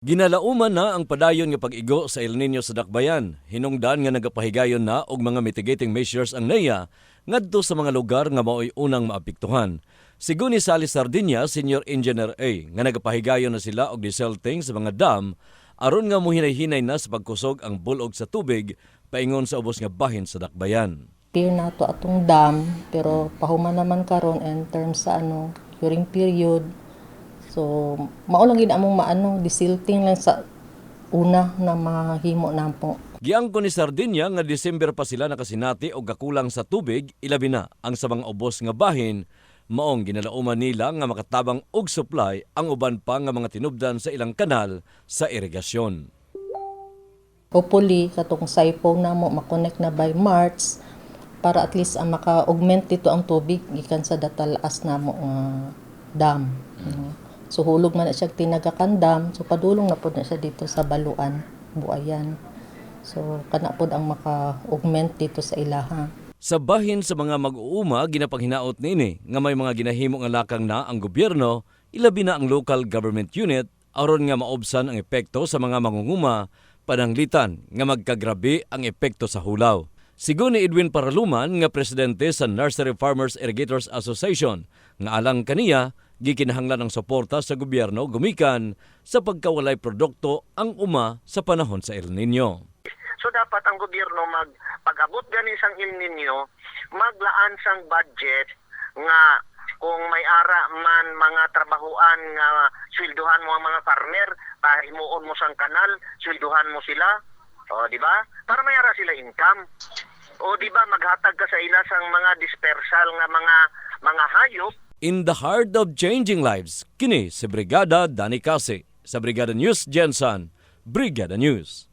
Ginalauman na ang padayon nga pag-igo sa El Nino sa Dakbayan. Hinungdan nga nagapahigayon na og mga mitigating measures ang NEA ngadto sa mga lugar nga mao'y unang maapektuhan. Sigun ni Sally Sardinia, Senior Engineer A, nga nagapahigayon na sila og desalting sa mga dam aron nga muhinay-hinay na sa pagkusog ang bulog sa tubig paingon sa ubos nga bahin sa Dakbayan. Pier na to atong dam pero pahuman naman karon in terms sa ano during period so mao lang gid among maano disilting lang sa una na mahimo nampo Giangko ni Sardinia nga Disyember pa sila nakasinati og gakulang sa tubig ilabi na ang sa mga ubos nga bahin maong ginalauman nila nga makatabang og supply ang uban pa nga mga tinubdan sa ilang kanal sa irigasyon. hopefully katong siphon na mo makonect na by March para at least ang maka-augment dito ang tubig gikan sa datalaas na mo nga dam no? So hulog man na siya tinagakan dam so padulong na pod na siya dito sa baluan buayan. So kana pod ang maka-augment dito sa ilaha. Sa bahin sa mga mag-uuma ginapanghinaot nini nga may mga ginahimo nga lakang na ang gobyerno ilabi na ang local government unit aron nga maobsan ang epekto sa mga mangunguma pananglitan nga magkagrabe ang epekto sa hulaw. Sigun ni Edwin Paraluman nga presidente sa Nursery Farmers Irrigators Association nga alang kaniya gikinahanglan ng suporta sa gobyerno gumikan sa pagkawalay produkto ang uma sa panahon sa El Nino. So dapat ang gobyerno mag pag-abot gani sang El Nino, maglaan sang budget nga kung may ara man mga trabahuan nga sweldohan mo ang mga farmer, pahimuon mo sang kanal, sweldohan mo sila. O, di ba? Para may ara sila income. O, di ba maghatag ka sa ila sang mga dispersal nga mga mga hayop In the heart of changing lives, kini si Brigada Dani Kasi sa Brigada News Jensen, Brigada News.